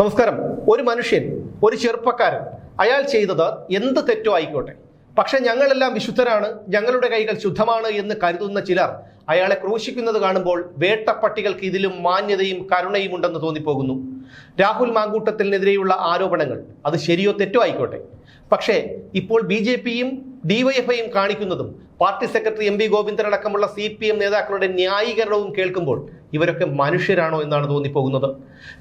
നമസ്കാരം. ഒരു മനുഷ്യൻ ഒരു ചെറുപ്പക്കാരൻ അയാൾ ചെയ്തത് എന്ത് തെറ്റോ ആയിക്കോട്ടെ. പക്ഷെ ഞങ്ങളെല്ലാം വിശുദ്ധരാണ് ഞങ്ങളുടെ കൈകൾ ശുദ്ധമാണ് എന്ന് കരുതുന്ന ചിലർ അയാളെ ക്രൂശിക്കുന്നത് കാണുമ്പോൾ വേട്ടപ്പട്ടികൾക്ക് ഇതിലും മാന്യതയും കരുണയും ഉണ്ടെന്ന് തോന്നിപ്പോകുന്നു. രാഹുൽ മാങ്കൂട്ടത്തിനെതിരെയുള്ള ആരോപണങ്ങൾ അത് ശരിയോ തെറ്റോ ആയിക്കോട്ടെ. പക്ഷേ ഇപ്പോൾ ബി ജെ പിയും ഡിവൈഎഫ്ഐയും കാണിക്കുന്നതും party secretary M V Govindan അടക്കമുള്ള സി പി എം നേതാക്കളുടെ ന്യായീകരണവും കേൾക്കുമ്പോൾ ഇവരൊക്കെ മനുഷ്യരാണോ എന്നാണ് തോന്നിപ്പോകുന്നത്.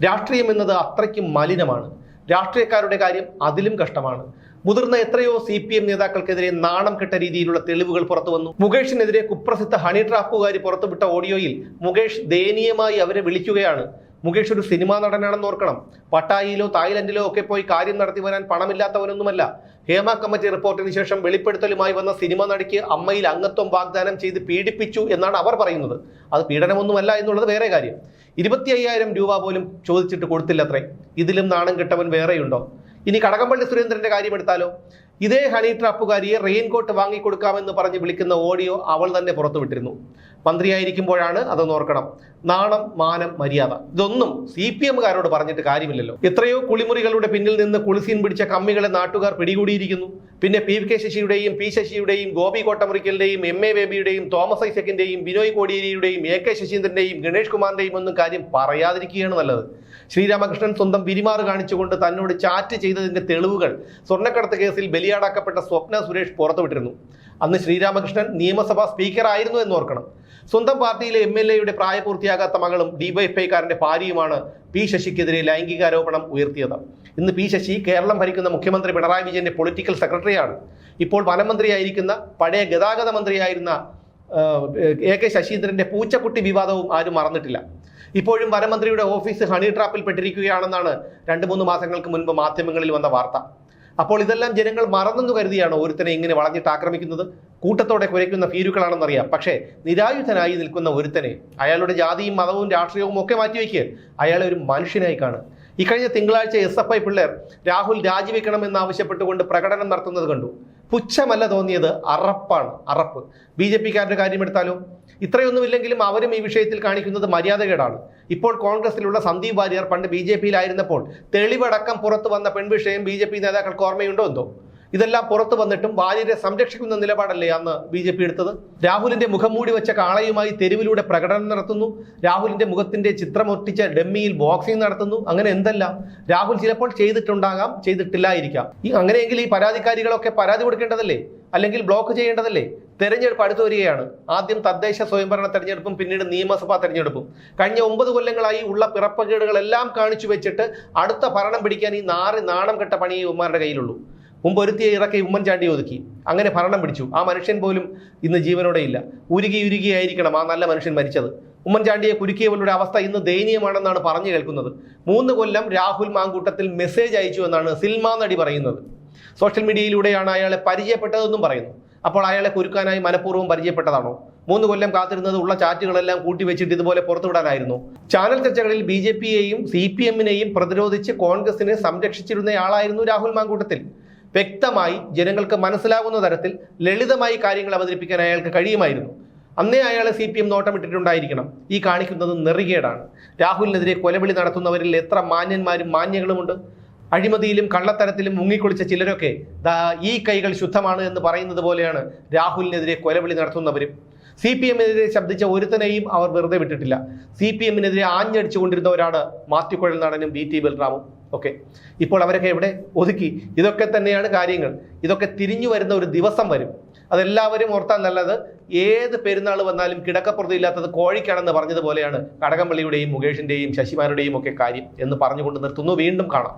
രാഷ്ട്രീയം എന്നത് അത്രയ്ക്കും മലിനമാണ്. രാഷ്ട്രീയക്കാരുടെ കാര്യം അതിലും കഷ്ടമാണ്. മുതിർന്ന എത്രയോ സി പി എം നേതാക്കൾക്കെതിരെ നാണം കെട്ട രീതിയിലുള്ള തെളിവുകൾ പുറത്തു വന്നു. മുകേഷിനെതിരെ കുപ്രസിദ്ധ ഹണി ട്രാപ്പുകാരി പുറത്തുവിട്ട ഓഡിയോയിൽ മുകേഷ് ദയനീയമായി അവരെ വിളിക്കുകയാണ്. മുകേഷ് ഒരു സിനിമാ നടനാണെന്ന് ഓർക്കണം. പട്ടായിയിലോ തായ്ലൻഡിലോ ഒക്കെ പോയി കാര്യം നടത്തി വരാൻ പണമില്ലാത്തവനൊന്നുമല്ല. ഹേമ കമ്മിറ്റി റിപ്പോർട്ടിന് ശേഷം വെളിപ്പെടുത്തലുമായി വന്ന സിനിമ നടിക്ക് അമ്മയിൽ അംഗത്വം വാഗ്ദാനം ചെയ്ത് പീഡിപ്പിച്ചു എന്നാണ് അവർ പറയുന്നത്. അത് പീഡനമൊന്നുമല്ല എന്നുള്ളത് വേറെ കാര്യം. ഇരുപത്തി അയ്യായിരം രൂപ പോലും ചോദിച്ചിട്ട് കൊടുത്തില്ലത്രേ. ഇതിലും നാണം കെട്ടവൻ വേറെയുണ്ടോ? ഇനി കടകംപള്ളി സുരേന്ദ്രന്റെ കാര്യം എടുത്താലോ? ഇതേ ഹണി ട്രാപ്പുകാരിയെ റെയിൻകോട്ട് വാങ്ങിക്കൊടുക്കാമെന്ന് പറഞ്ഞ് വിളിക്കുന്ന ഓഡിയോ അവൾ തന്നെ പുറത്തുവിട്ടിരുന്നു. മന്ത്രിയായിരിക്കുമ്പോഴാണ് അതൊന്ന് ഓർക്കണം. നാണം മാനം മര്യാദ. ഇതൊന്നും സി പി എമ്മുകാരോട് പറഞ്ഞിട്ട് കാര്യമില്ലല്ലോ. എത്രയോ കുളിമുറികളുടെ പിന്നിൽ നിന്ന് കുളിസീൻ പിടിച്ച കമ്മികളെ നാട്ടുകാർ പിടികൂടിയിരിക്കുന്നു. പിന്നെ പി കെ ശശിയുടെയും പി ശശിയുടെയും ഗോപി കോട്ടമുറിക്കലിന്റെയും എം എ ബേബിയുടെയും തോമസ് ഐസക്കിന്റെയും ബിനോയ് കോടിയേരിയുടെയും എ കെ ശശീന്ദ്രന്റെയും ഗണേഷ് കുമാറിന്റെയും ഒന്നും കാര്യം പറയാതിരിക്കുകയാണ് നല്ലത്. ശ്രീരാമകൃഷ്ണൻ സ്വന്തം പിരിമാറ് കാണിച്ചുകൊണ്ട് തന്നോട് ചാറ്റ് ചെയ്തതിന്റെ തെളിവുകൾ സ്വർണക്കടത്ത് കേസിൽ ബലിയാടാക്കപ്പെട്ട സ്വപ്ന സുരേഷ് പുറത്തുവിട്ടിരുന്നു. അന്ന് ശ്രീരാമകൃഷ്ണൻ നിയമസഭാ സ്പീക്കറായിരുന്നു എന്ന് ഓർക്കണം. സ്വന്തം പാർട്ടിയിലെ എം എൽ എയുടെ പ്രായപൂർത്തിയാകാത്ത മകളും ഡിവൈഎഫ്ഐക്കാരന്റെ ഭാര്യയുമാണ് പി ശശിക്കെതിരെ ലൈംഗികാരോപണം ഉയർത്തിയത്. ഇന്ന് പി ശശി കേരളം ഭരിക്കുന്ന മുഖ്യമന്ത്രി പിണറായി വിജയന്റെ പൊളിറ്റിക്കൽ സെക്രട്ടറിയാണ്. ഇപ്പോൾ വനമന്ത്രിയായിരിക്കുന്ന പഴയ ഗതാഗത മന്ത്രിയായിരുന്ന എ കെ ശശീന്ദ്രന്റെ പൂച്ചക്കുട്ടി വിവാദവും ആരും മറന്നിട്ടില്ല. ഇപ്പോഴും വനമന്ത്രിയുടെ ഓഫീസ് ഹണി ട്രാപ്പിൽ പെട്ടിരിക്കുകയാണെന്നാണ് രണ്ട് മൂന്ന് മാസങ്ങൾക്ക് മുൻപ് മാധ്യമങ്ങളിൽ വന്ന വാർത്ത. അപ്പോൾ ഇതെല്ലാം ജനങ്ങൾ മറന്നെന്ന് കരുതിയാണ് ഒരുത്തനെ ഇങ്ങനെ വളഞ്ഞിട്ട് ആക്രമിക്കുന്നത്? കൂട്ടത്തോടെ കുരയ്ക്കുന്ന ഭീരുക്കളാണെന്നറിയാം. പക്ഷേ നിരായുധനായി നിൽക്കുന്ന ഒരുത്തനെ അയാളുടെ ജാതിയും മതവും രാഷ്ട്രീയവും ഒക്കെ മാറ്റിവെക്ക്. അയാളെ ഒരു മനുഷ്യനായി കാണും. ഇക്കഴിഞ്ഞ തിങ്കളാഴ്ച എസ് എഫ് ഐ പിള്ളേർ രാഹുൽ രാജിവെക്കണമെന്ന് ആവശ്യപ്പെട്ടുകൊണ്ട് പ്രകടനം നടത്തുന്നത് കണ്ടു. പുച്ഛമല്ല തോന്നിയത് അറപ്പാണ്. അറപ്പ്. ബി ജെ പിക്കാരുടെ കാര്യമെടുത്താലോ ഇത്രയൊന്നുമില്ലെങ്കിലും അവരും ഈ വിഷയത്തിൽ കാണിക്കുന്നത് മര്യാദകേടാണ്. ഇപ്പോൾ കോൺഗ്രസിലുള്ള സന്ദീപ് വാര്യർ പണ്ട് ബി ജെ പിയിലായിരുന്നപ്പോൾ തെളിവടക്കം പുറത്തു വന്ന പെൺവിഷയം ബി ജെ പി നേതാക്കൾക്ക് ഓർമ്മയുണ്ടോ എന്തോ? ഇതെല്ലാം പുറത്തു വന്നിട്ടും വാര്യരെ സംരക്ഷിക്കുന്ന നിലപാടല്ലേ അന്ന് ബി ജെ പി എടുത്തത്? രാഹുലിന്റെ മുഖം മൂടി വെച്ച കാളയുമായി തെരുവിലൂടെ പ്രകടനം നടത്തുന്നു. രാഹുലിന്റെ മുഖത്തിന്റെ ചിത്രമൊട്ടിച്ച ഡമ്മിയിൽ ബോക്സിംഗ് നടത്തുന്നു. അങ്ങനെ എന്തല്ല? രാഹുൽ ചിലപ്പോൾ ചെയ്തിട്ടുണ്ടാകാം ചെയ്തിട്ടില്ലായിരിക്കാം. ഈ അങ്ങനെയെങ്കിൽ ഈ പരാതിക്കാരികളൊക്കെ പരാതി കൊടുക്കേണ്ടതല്ലേ? അല്ലെങ്കിൽ ബ്ലോക്ക് ചെയ്യേണ്ടതല്ലേ? തെരഞ്ഞെടുപ്പ് അടുത്തു വരികയാണ്. ആദ്യം തദ്ദേശ സ്വയംഭരണ തെരഞ്ഞെടുപ്പും പിന്നീട് നിയമസഭാ തെരഞ്ഞെടുപ്പും. കഴിഞ്ഞ ഒമ്പത് കൊല്ലങ്ങളായി ഉള്ള പിറപ്പകേടുകളെല്ലാം കാണിച്ചു വെച്ചിട്ട് അടുത്ത ഭരണം പിടിക്കാൻ ഈ നാറി നാണം കെട്ട പണി ഉമ്മാരുടെ കയ്യിലുള്ളൂ. മുമ്പ് ഒരുത്തിയെ ഇറക്കി ഉമ്മൻചാണ്ടി ഒതുക്കി. അങ്ങനെ ഭരണം പിടിച്ചു. ആ മനുഷ്യൻ പോലും ഇന്ന് ജീവനോടെ ഇല്ല. ഉരുകി ഉരുകിയായിരിക്കണം ആ നല്ല മനുഷ്യൻ മരിച്ചത്. ഉമ്മൻചാണ്ടിയെ കുരുക്കിയവരുടെ അവസ്ഥ ഇന്ന് ദയനീയമാണെന്നാണ് പറഞ്ഞു കേൾക്കുന്നത്. മൂന്ന് കൊല്ലം രാഹുൽ മാങ്കൂട്ടത്തിൽ മെസ്സേജ് അയച്ചു എന്നാണ് സിൽമാ നടി പറയുന്നത്. സോഷ്യൽ മീഡിയയിലൂടെയാണ് അയാളെ പരിചയപ്പെട്ടതെന്നും പറയുന്നു. അപ്പോൾ അയാളെ കുരുക്കാനായി മനഃപൂർവം പരിചയപ്പെട്ടതാണോ? മൂന്ന് കൊല്ലം കാത്തിരുന്നത് ഉള്ള ചാറ്റുകളെല്ലാം കൂട്ടിവെച്ചിട്ട് ഇതുപോലെ പുറത്തുവിടാനായിരുന്നു. ചാനൽ ചർച്ചകളിൽ ബി ജെ പിയെയും സി പി എമ്മിനെയും പ്രതിരോധിച്ച് കോൺഗ്രസിനെ സംരക്ഷിച്ചിരുന്നയാളായിരുന്നു രാഹുൽ മാങ്കൂട്ടത്തിൽ. വ്യക്തമായി ജനങ്ങൾക്ക് മനസ്സിലാകുന്ന തരത്തിൽ ലളിതമായി കാര്യങ്ങൾ അവതരിപ്പിക്കാൻ അയാൾക്ക് കഴിയുമായിരുന്നു. അന്നേ അയാളെ സി പി എം നോട്ടമിട്ടിട്ടുണ്ടായിരിക്കണം ഈ കാണിക്കുന്നത് നെറികേടാണ്. രാഹുലിനെതിരെ കൊലവിളി നടത്തുന്നവരിൽ എത്ര മാന്യന്മാരും മാന്യങ്ങളുമുണ്ട് അഴിമതിയിലും കള്ളത്തരത്തിലും മുങ്ങിക്കുളിച്ച ചിലരൊക്കെ ദാ ഈ കൈകൾ ശുദ്ധമാണ് എന്ന് പറയുന്നത് പോലെയാണ് രാഹുലിനെതിരെ കൊലവിളി നടത്തുന്നവരും. സി പി എമ്മിനെതിരെ ശബ്ദിച്ച ഒരുത്തനെയും അവർ വെറുതെ വിട്ടിട്ടില്ല. സി പി എമ്മിനെതിരെ ആഞ്ഞടിച്ചുകൊണ്ടിരുന്നവരാണ് മാത്യുക്കുഴൽ നടനും ബി ടി ബൽറാമും. ഒക്കെ ഇപ്പോൾ അവരൊക്കെ എവിടെ? ഒതുക്കി. ഇതൊക്കെ തന്നെയാണ് കാര്യങ്ങൾ. ഇതൊക്കെ തിരിഞ്ഞു വരുന്ന ഒരു ദിവസം വരും. അതെല്ലാവരും ഓർത്താൽ നല്ലത്. ഏത് പെരുന്നാൾ വന്നാലും കിടക്കപ്പുറത്തില്ലാത്തത് കോഴിക്കാണെന്ന് പറഞ്ഞതുപോലെയാണ് കടകംപള്ളിയുടെയും മുകേഷിന്റെയും ശശിമാരുടെയും ഒക്കെ കാര്യം എന്ന് പറഞ്ഞുകൊണ്ട് നിർത്തുന്നു. വീണ്ടും കാണാം.